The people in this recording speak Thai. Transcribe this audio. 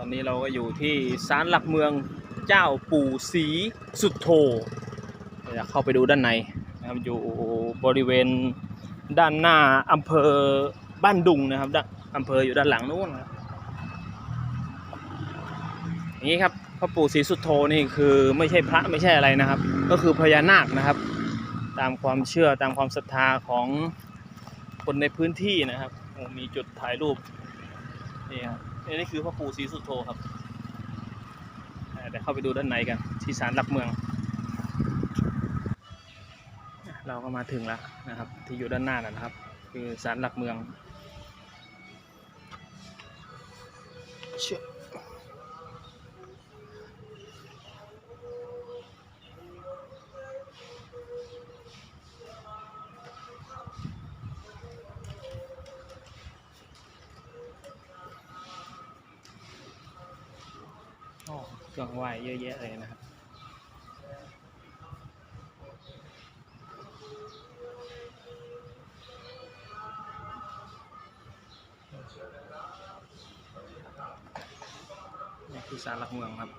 อนนี้เราก็อยู่ที่ศาลหลักเมืองเจ้าปู่ศรีสุดโธอยากเข้าไปดูด้านในนะครับอยู่บริเวณด้านหน้าอำเภอบ้านดุงนะครับอำเภออยู่ด้านหลังนู้นอย่างนี้ครับพระปู่ศรีสุดโธนี่คือไม่ใช่พระไม่ใช่อะไรนะครับ ก็คือพญานาคนะครับ ตามความเชื่อตามความศรัทธาของคนในพื้นที่นะครับมีจุดถ่ายรูป นี่ครับนี่นี่คือพระปู่ศรีสุโธครับอ่เดี๋ยวเข้าไปดูด้านในกัน ที่ศาลหลักเมือง เราก็มาถึงแล้วนะครับ ที่อยู่ด้านหน้านั่นนะครับ คือศาลหลักเมืองเชื่อ อ๋อเครื่องไหว้เยอะแยะเลยนะครับ นี่คือสารหลักเมืองครับ